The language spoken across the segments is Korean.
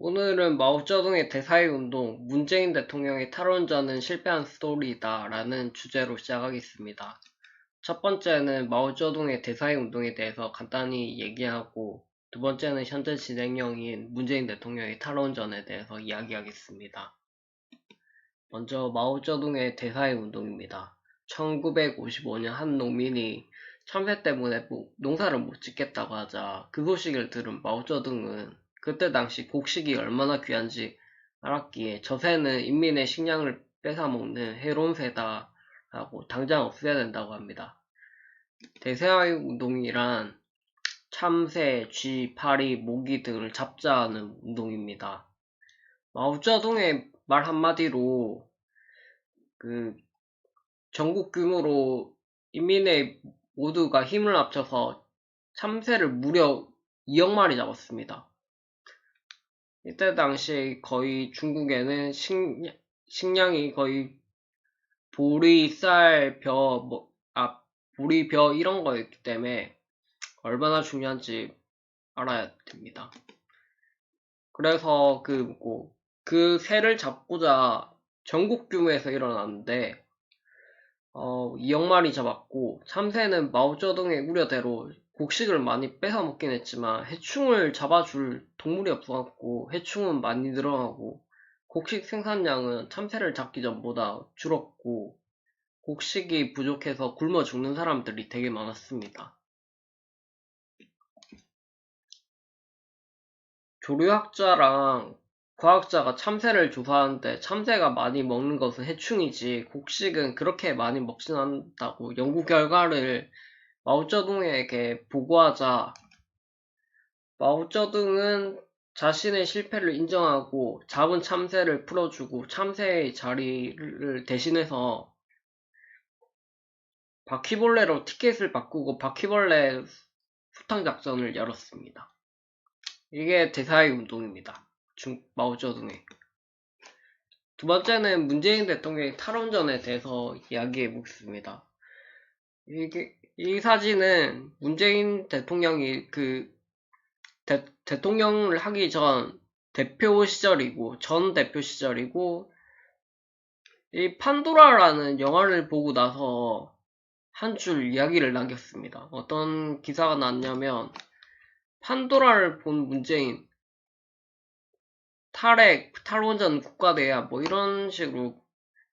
오늘은 마오쩌둥의 대사의 운동, 문재인 대통령의 탈원전은 실패한 스토리다 라는 주제로 시작하겠습니다. 첫 번째는 마오쩌둥의 대사의 운동에 대해서 간단히 얘기하고 두 번째는 현재 진행형인 문재인 대통령의 탈원전에 대해서 이야기하겠습니다. 먼저 마오쩌둥의 대사의 운동입니다. 1955년 한 농민이 참새 때문에 뭐 농사를 못 짓겠다고 하자 그 소식을 들은 마오쩌둥은 그때 당시 곡식이 얼마나 귀한지 알았기에 저 새는 인민의 식량을 뺏어먹는 해로운 새다 라고 당장 없애야 된다고 합니다. 대세화의 운동이란 참새, 쥐, 파리, 모기 등을 잡자하는 운동입니다. 마오쩌둥의 말 한마디로 그 전국 규모로 인민의 모두가 힘을 합쳐서 참새를 무려 2억 마리 잡았습니다. 이때 당시 거의 중국에는 식, 식량이 거의 보리, 쌀, 벼, 뭐, 아, 보리, 벼 이런 거였기 때문에 얼마나 중요한지 알아야 됩니다. 그래서 그, 뭐, 그 새를 잡고자 전국 규모에서 일어났는데 어, 2억 마리 잡았고 참새는 마오쩌둥의 우려대로 곡식을 많이 뺏어 먹긴 했지만 해충을 잡아줄 동물이 없어갖고 해충은 많이 늘어나고 곡식 생산량은 참새를 잡기 전보다 줄었고 곡식이 부족해서 굶어 죽는 사람들이 되게 많았습니다. 조류학자랑 과학자가 참새를 조사하는데 참새가 많이 먹는 것은 해충이지 곡식은 그렇게 많이 먹진 않는다고 연구 결과를 마오쩌둥에게 보고하자 마오쩌둥은 자신의 실패를 인정하고 잡은 참새를 풀어주고 참새의 자리를 대신해서 바퀴벌레로 티켓을 바꾸고 바퀴벌레 수탕 작전을 열었습니다. 이게 대사의 운동입니다. 중, 마오쩌둥의. 두 번째는 문재인 대통령의 탈원전에 대해서 이야기해 보겠습니다. 이게, 이 사진은 문재인 대통령이 그 대, 대통령을 하기 전 대표 시절이고 전 대표 시절이고 이 판도라라는 영화를 보고 나서 한 줄 이야기를 남겼습니다. 어떤 기사가 났냐면 판도라를 본 문재인 탈핵, 탈원전 국가대야 뭐 이런 식으로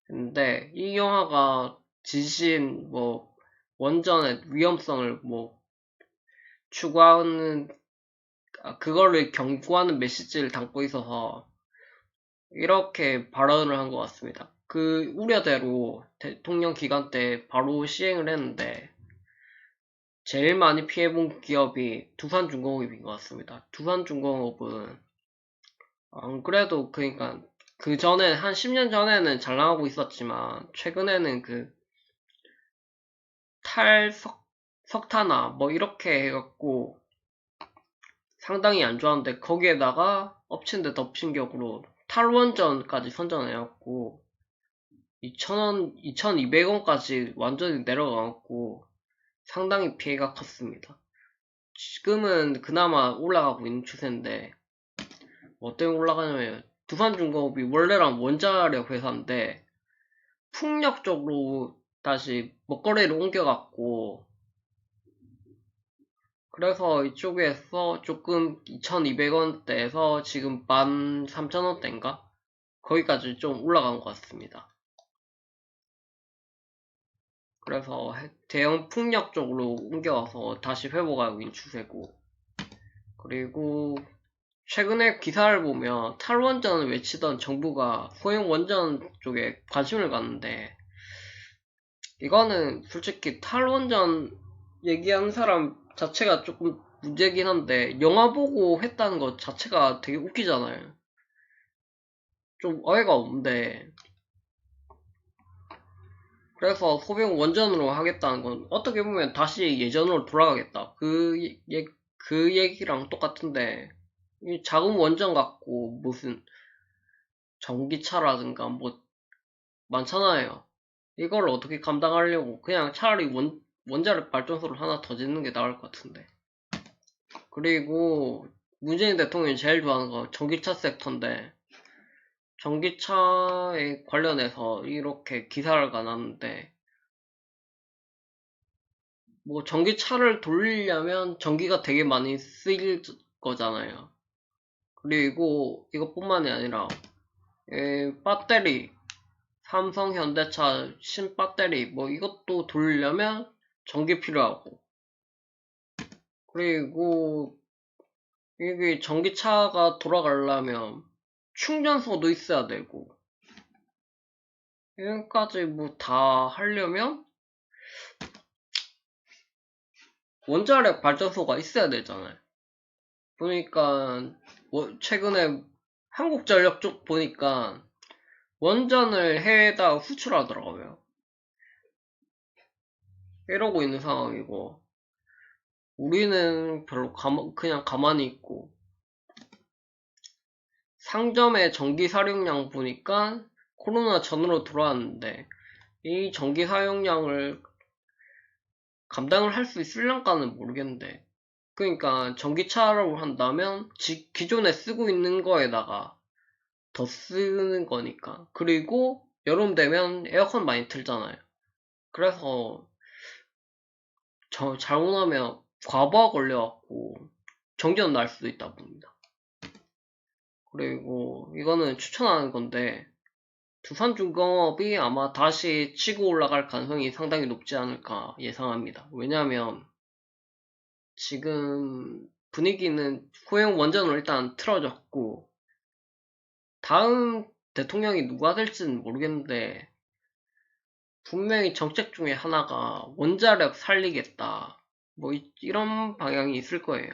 했는데 이 영화가 지신 뭐 원전의 위험성을 뭐 추구하는 아, 그거를 경고하는 메시지를 담고 있어서 이렇게 발언을 한 것 같습니다. 그 우려대로 대통령 기간 때 바로 시행을 했는데 제일 많이 피해본 기업이 두산중공업인 것 같습니다. 두산중공업은 안 그래도 그니까 그 전에 한 10년 전에는 잘 나가고 있었지만 최근에는 그 탈석 석탄화 뭐 이렇게 해갖고 상당히 안 좋았는데 거기에다가 엎친 데 덮친 격으로 탈원전까지 선전해갖고 2,000원, 2,200원까지 완전히 내려가갖고 상당히 피해가 컸습니다. 지금은 그나마 올라가고 있는 추세인데 뭐 때문에 올라가냐면 두산중공업이 원래랑 원자력 회사인데 풍력 쪽으로 다시 먹거리를 옮겨갔고 그래서 이쪽에서 조금 2200원대에서 지금 13,000원대인가? 거기까지 좀 올라간 것 같습니다. 그래서 대형 풍력 쪽으로 옮겨와서 다시 회복하고 있는 추세고 그리고 최근에 기사를 보면 탈원전을 외치던 정부가 소형 원전 쪽에 관심을 갖는데 이거는 솔직히 탈원전 얘기하는 사람 자체가 조금 문제긴 한데 영화 보고 했다는 것 자체가 되게 웃기잖아요. 좀 어이가 없는데 그래서 소형 원전으로 하겠다는 건 어떻게 보면 다시 예전으로 돌아가겠다. 그, 얘, 그 얘기랑 똑같은데 작은 원전 갖고 무슨 전기차라든가 뭐 많잖아요. 이걸 어떻게 감당하려고 그냥 차라리 원, 원자력 발전소를 하나 더 짓는 게 나을 것 같은데. 그리고 문재인 대통령이 제일 좋아하는 거 전기차 섹터인데 전기차에 관련해서 이렇게 기사를 가놨는데 뭐 전기차를 돌리려면 전기가 되게 많이 쓰일 거잖아요. 그리고 이것뿐만이 아니라 에, 배터리 삼성 현대차 신배터리 뭐 이것도 돌리려면 전기 필요하고 그리고 이게 전기차가 돌아가려면 충전소도 있어야 되고 여기까지 뭐 다 하려면 원자력 발전소가 있어야 되잖아요. 보니까 뭐 최근에 한국전력 쪽 보니까 원전을 해외에다 수출하더라고요. 이러고 있는 상황이고 우리는 별로 가마, 그냥 가만히 있고 상점의 전기 사용량 보니까 코로나 전으로 돌아왔는데 이 전기 사용량을 감당을 할 수 있을랑가는 모르겠는데 그러니까 전기차라고 한다면 지- 기존에 쓰고 있는 거에다가 더 쓰는 거니까. 그리고 여름 되면 에어컨 많이 틀잖아요. 그래서 저 잘못하면 과부하 걸려갖고 정전 날 수도 있다 봅니다. 그리고 이거는 추천하는 건데 두산 중공업이 아마 다시 치고 올라갈 가능성이 상당히 높지 않을까 예상합니다. 왜냐하면 지금 분위기는 호영 원전을 일단 틀어졌고 다음 대통령이 누가 될지는 모르겠는데 분명히 정책 중에 하나가 원자력 살리겠다 뭐 이- 이런 방향이 있을 거예요.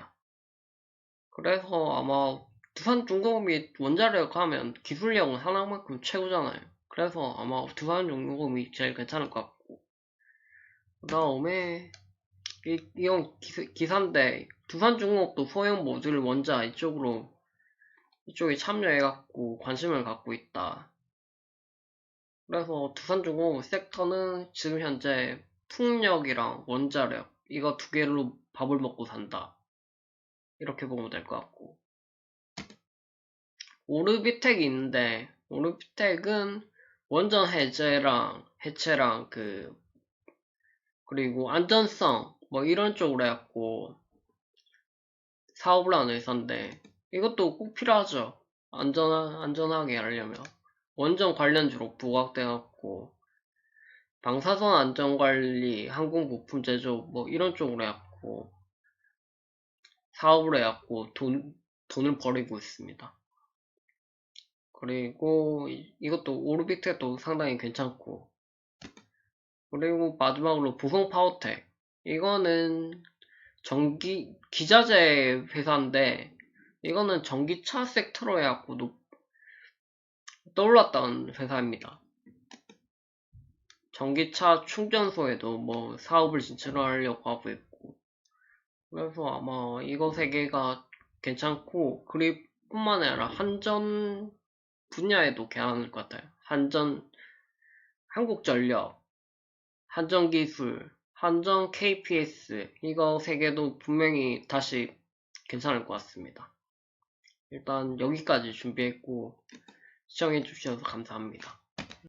그래서 아마 두산 중공업이 원자력 하면 기술력은 하나만큼 최고잖아요. 그래서 아마 두산 중공업이 제일 괜찮을 것 같고 그 다음에 이, 이건 기사, 인데 두산 중공업도 소형 모듈 원자 이쪽으로 이쪽에 참여해갖고 관심을 갖고 있다. 그래서 두산중공업 섹터는 지금 현재 풍력이랑 원자력 이거 두 개로 밥을 먹고 산다. 이렇게 보면 될 것 같고 오르비텍이 있는데 오르비텍은 원전 해제랑 해체랑 그 그리고 안전성 뭐 이런 쪽으로 해갖고 사업을 하는 회사인데 이것도 꼭 필요하죠. 안전 안전하게 하려면. 원전 관련주로 부각돼갖고. 방사선 안전관리 항공 부품 제조 뭐 이런 쪽으로 해갖고. 사업을 해갖고 돈 돈을 벌이고 있습니다. 그리고 이- 이것도 오르비텍도 상당히 괜찮고. 그리고 마지막으로 보성 파워텍. 이거는 전기 기자재 회사인데 이거는 전기차 섹터로 해갖고 높- 떠올랐던 회사입니다. 전기차 충전소에도 뭐 사업을 진출하려고 하고 있고 그래서 아마 이거 세 개가 괜찮고 그리 뿐만 아니라 한전 분야에도 괜찮을 것 같아요. 한전, 한국전력, 한전기술, 한전 KPS 이거 세 개도 분명히 다시 괜찮을 것 같습니다. 일단 여기까지 준비했고 시청해 주셔서 감사합니다.